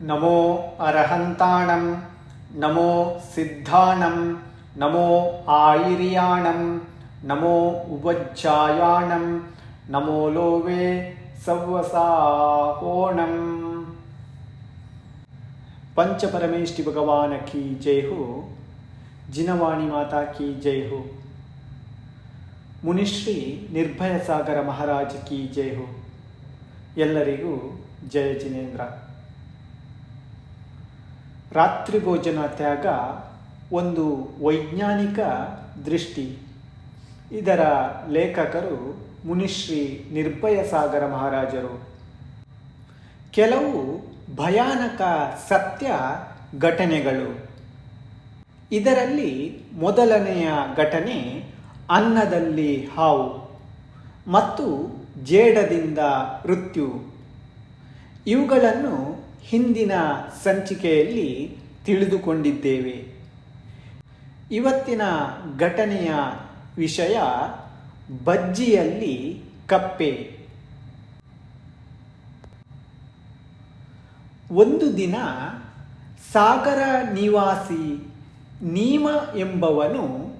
నమో అర్హంతాణం నమో సిద్ధాణం నమో ఆయిర్యాణం నమో ఉపజ్జాయాణం నమో లోవే సవ్వసాహోణం పంచపరమేష్టి భగవాన్ key జై హో జినవాణి మాత key జై హో ಮುನಿಶ್ರೀ ನಿರ್ಭಯ ಸಾಗರ ಮಹಾರಾಜ್ ಕಿ ಜೈ ಹೋ ಎಲ್ಲರಿಗೂ ಜಯ ಜಿನೇಂದ್ರ ರಾತ್ರಿ ಭೋಜನ ತ್ಯಾಗ ಒಂದು ವೈಜ್ಞಾನಿಕ ದೃಷ್ಟಿ. ಇದರ ಲೇಖಕರು ಮುನಿಶ್ರೀ ನಿರ್ಭಯ ಸಾಗರ ಮಹಾರಾಜರು. ಕೆಲವು ಭಯಾನಕ ಸತ್ಯ ಘಟನೆಗಳು. ಇದರಲ್ಲಿ ಮೊದಲನೆಯ ಘಟನೆ ಅನ್ನದಲ್ಲಿ ಹಾವು ಮತ್ತು ಜೇಡದಿಂದ ಮೃತ್ಯು. ಇವುಗಳನ್ನು ಹಿಂದಿನ ಸಂಚಿಕೆಯಲ್ಲಿ ತಿಳಿದುಕೊಂಡಿದ್ದೇವೆ. ಇವತ್ತಿನ ಘಟನೆಯ ವಿಷಯ ಬಜ್ಜಿಯಲ್ಲಿ ಕಪ್ಪೆ. ಒಂದು ದಿನ ಸಾಗರ ನಿವಾಸಿ ನೀಮ ಎಂಬವನು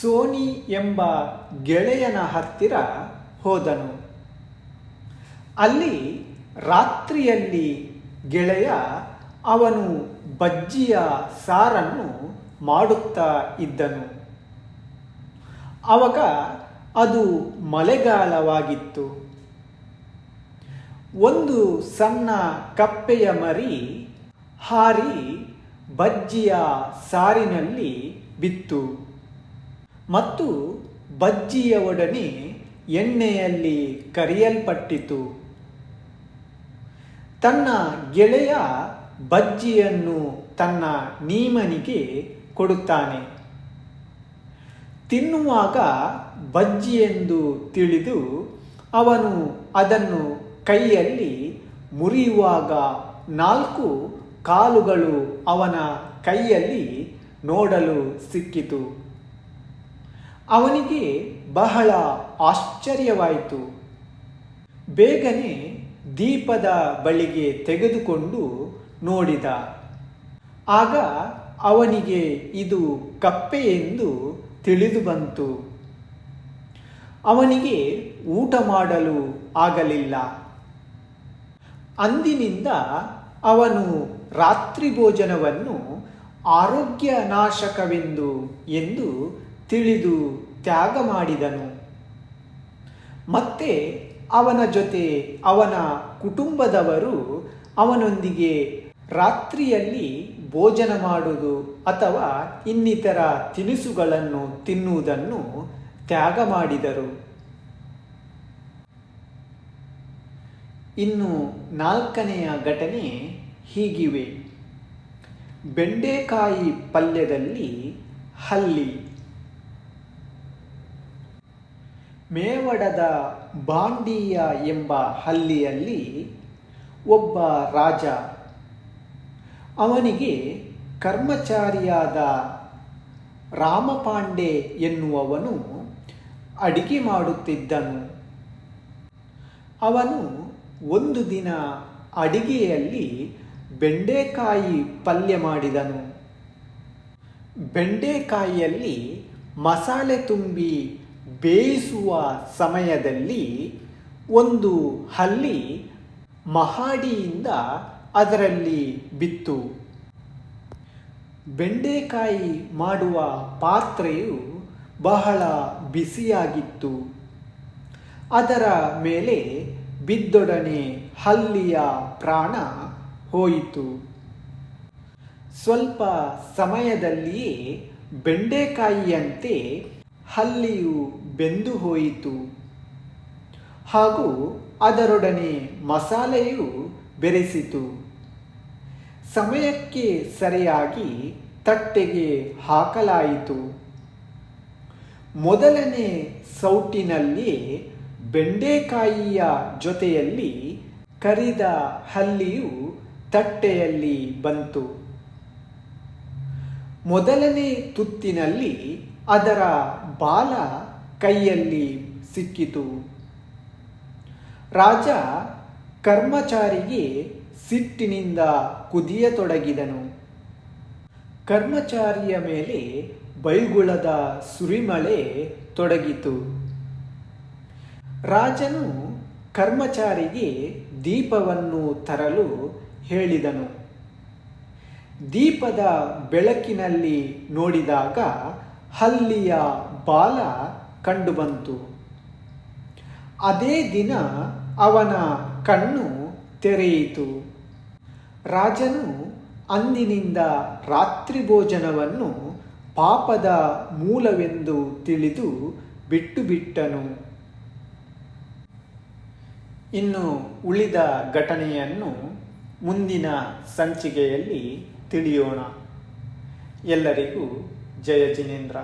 ಸೋನಿ ಎಂಬ ಗೆಳೆಯನ ಹತ್ತಿರ ಹೋದನು. ಅಲ್ಲಿ ರಾತ್ರಿಯಲ್ಲಿ ಗೆಳೆಯ ಅವನು ಬಜ್ಜಿಯ ಸಾರನ್ನು ಮಾಡುತ್ತಾ ಇದ್ದನು. ಆವಾಗ ಅದು ಮಳೆಗಾಲವಾಗಿತ್ತು. ಒಂದು ಸಣ್ಣ ಕಪ್ಪೆಯ ಮರಿ ಹಾರಿ ಬಜ್ಜಿಯ ಸಾರಿನಲ್ಲಿ ಬಿತ್ತು. ಮತ್ತು ಬಜ್ಜಿಯ ಒಡನೆ ಎಣ್ಣೆಯಲ್ಲಿ ಕರಿಯಲ್ಪಟ್ಟಿತು. ತನ್ನ ಗೆಳೆಯ ಬಜ್ಜಿಯನ್ನು ತನ್ನ ನೀಮನಿಗೆ ಕೊಡುತ್ತಾನೆ. ತಿನ್ನುವಾಗ ಬಜ್ಜಿ ಎಂದು ತಿಳಿದು ಅವನು ಅದನ್ನು ಕೈಯಲ್ಲಿ ಮುರಿಯುವಾಗ ನಾಲ್ಕು ಕಾಲುಗಳು ಅವನ ಕೈಯಲ್ಲಿ ನೋಡಲು ಸಿಕ್ಕಿತು. ಅವನಿಗೆ ಬಹಳ ಆಶ್ಚರ್ಯವಾಯಿತು. ಬೇಗನೆ ದೀಪದ ಬಳಿಗೆ ತೆಗೆದುಕೊಂಡು ನೋಡಿದ. ಆಗ ಅವನಿಗೆ ಇದು ಕಪ್ಪೆ ಎಂದು ತಿಳಿದು ಬಂತು. ಅವನಿಗೆ ಊಟ ಮಾಡಲು ಆಗಲಿಲ್ಲ. ಅಂದಿನಿಂದ ಅವನು ರಾತ್ರಿ ಭೋಜನವನ್ನು ಆರೋಗ್ಯ ನಾಶಕವೆಂದು ಎಂದು ತಿಳಿದು ತ್ಯಾಗ ಮಾಡಿದನು. ಮತ್ತೆ ಅವನ ಜೊತೆ ಅವನ ಕುಟುಂಬದವರು ಅವನೊಂದಿಗೆ ರಾತ್ರಿಯಲ್ಲಿ ಭೋಜನ ಮಾಡುವುದು ಅಥವಾ ಇನ್ನಿತರ ತಿನಿಸುಗಳನ್ನು ತಿನ್ನುವುದನ್ನು ತ್ಯಾಗ ಮಾಡಿದರು. ಇನ್ನು ನಾಲ್ಕನೆಯ ಘಟನೆ ಹೀಗಿವೆ. ಬೆಂಡೆಕಾಯಿ ಪಲ್ಯದಲ್ಲಿ ಹಲ್ಲಿ. ಮೇವಡದ ಬಾಂಡೀಯ ಎಂಬ ಹಳ್ಳಿಯಲ್ಲಿ ಒಬ್ಬ ರಾಜ. ಅವನಿಗೆ ಕರ್ಮಚಾರಿಯಾದ ರಾಮಪಾಂಡೆ ಎನ್ನುವವನು ಅಡಿಗೆ ಮಾಡುತ್ತಿದ್ದನು. ಅವನು ಒಂದು ದಿನ ಅಡಿಗೆಯಲ್ಲಿ ಬೆಂಡೆಕಾಯಿ ಪಲ್ಯ ಮಾಡಿದನು. ಬೆಂಡೆಕಾಯಿಯಲ್ಲಿ ಮಸಾಲೆ ತುಂಬಿ ಬೇಯಿಸುವ ಸಮಯದಲ್ಲಿ ಒಂದು ಹಲ್ಲಿ ಮಹಾಡಿಯಿಂದ ಅದರಲ್ಲಿ ಬಿತ್ತು. ಬೆಂಡೆಕಾಯಿ ಮಾಡುವ ಪಾತ್ರೆಯು ಬಹಳ ಬಿಸಿಯಾಗಿತ್ತು. ಅದರ ಮೇಲೆ ಬಿದ್ದೊಡನೆ ಹಲ್ಲಿಯ ಪ್ರಾಣ ಹೋಯಿತು. ಸ್ವಲ್ಪ ಸಮಯದಲ್ಲಿಯೇ ಬೆಂಡೆಕಾಯಿಯಂತೆ ಹಲ್ಲಿಯು ಬೆಂದು ಹೋಯಿತು. ಹಾಗೂ ಅದರೊಡನೆ ಮಸಾಲೆಯು ಬೆರೆಸಿತು. ಸಮಯಕ್ಕೆ ಸರಿಯಾಗಿ ತಟ್ಟೆಗೆ ಹಾಕಲಾಯಿತು. ಮೊದಲನೇ ಸೌಟಿನಲ್ಲಿ ಬೆಂಡೆಕಾಯಿಯ ಜೊತೆಯಲ್ಲಿ ಕರಿದ ಹಲ್ಲಿಯು ತಟ್ಟೆಯಲ್ಲಿ ಬಂತು. ಮೊದಲನೇ ತುತ್ತಿನಲ್ಲಿ ಅದರ ಬಾಲ ಕೈಯಲ್ಲಿ ಸಿಕ್ಕಿತು. ರಾಜ ಕರ್ಮಚಾರಿಗೆ ಸಿಟ್ಟಿನಿಂದ ಕುದಿಯತೊಡಗಿದನು. ಕರ್ಮಚಾರಿಯ ಮೇಲೆ ಬೈಗುಳದ ಸುರಿಮಳೆ ತೊಡಗಿತು. ರಾಜನು ಕರ್ಮಚಾರಿಗೆ ದೀಪವನ್ನು ತರಲು ಹೇಳಿದನು. ದೀಪದ ಬೆಳಕಿನಲ್ಲಿ ನೋಡಿದಾಗ ಹಲ್ಲಿಯ ಬಾಲ ಕಂಡುಬಂತು. ಅದೇ ದಿನ ಅವನ ಕಣ್ಣು ತೆರೆಯಿತು. ರಾಜನು ಅಂದಿನಿಂದ ರಾತ್ರಿ ಭೋಜನವನ್ನು ಪಾಪದ ಮೂಲವೆಂದು ತಿಳಿದು ಬಿಟ್ಟು ಬಿಟ್ಟನು ಇನ್ನು ಉಳಿದ ಘಟನೆಯನ್ನು ಮುಂದಿನ ಸಂಚಿಕೆಯಲ್ಲಿ ತಿಳಿಯೋಣ. ಎಲ್ಲರಿಗೂ ಜಯ ಜಿನೇಂದ್ರ.